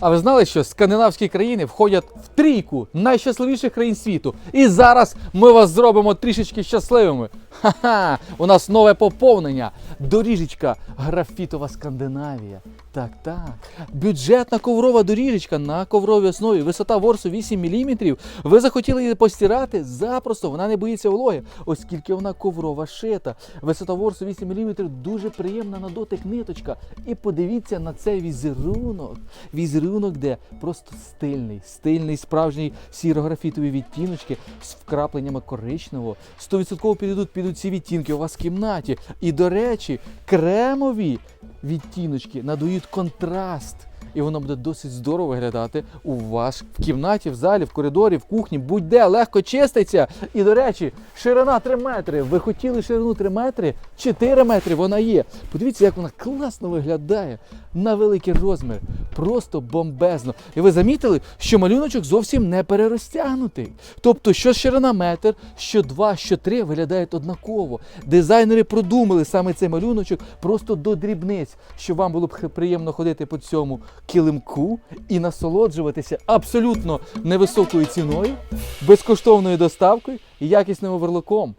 А ви знали, що скандинавські країни входять в трійку найщасливіших країн світу? І зараз ми вас зробимо трішечки щасливими. Ха-ха! У нас нове поповнення. Доріжечка графітова Скандинавія. Так, так. Бюджетна коврова доріжечка на ковровій основі. Висота ворсу 8 мм. Ви захотіли її постирати? Запросто, вона не боїться вологи, оскільки вона коврова шита. Висота ворсу 8 мм дуже приємна на дотик ниточка. І подивіться на цей візерунок. Візерунок, де просто стильний, стильний, справжній сіро-графітові відтіночки з вкрапленнями коричневого. 100% підійдуть підуть ці відтінки у вас в кімнаті. І, до речі, кремові відтіночки надають контраст. І воно буде досить здорово виглядати у вас в кімнаті, в залі, в коридорі, в кухні, будь-де легко чиститься. І до речі, ширина 3 метри. Ви хотіли ширину 3 метри? 4 метри вона є. Подивіться, як вона класно виглядає на великий розмір. Просто бомбезно. І ви замітили, що малюночок зовсім не перерозтягнутий. Тобто, що ширина метр, що 2, що 3 виглядають однаково. Дизайнери продумали саме цей малюночок просто до дрібниць, щоб вам було б приємно ходити по цьому килимку і насолоджуватися абсолютно невисокою ціною, безкоштовною доставкою і якісним оверлоком.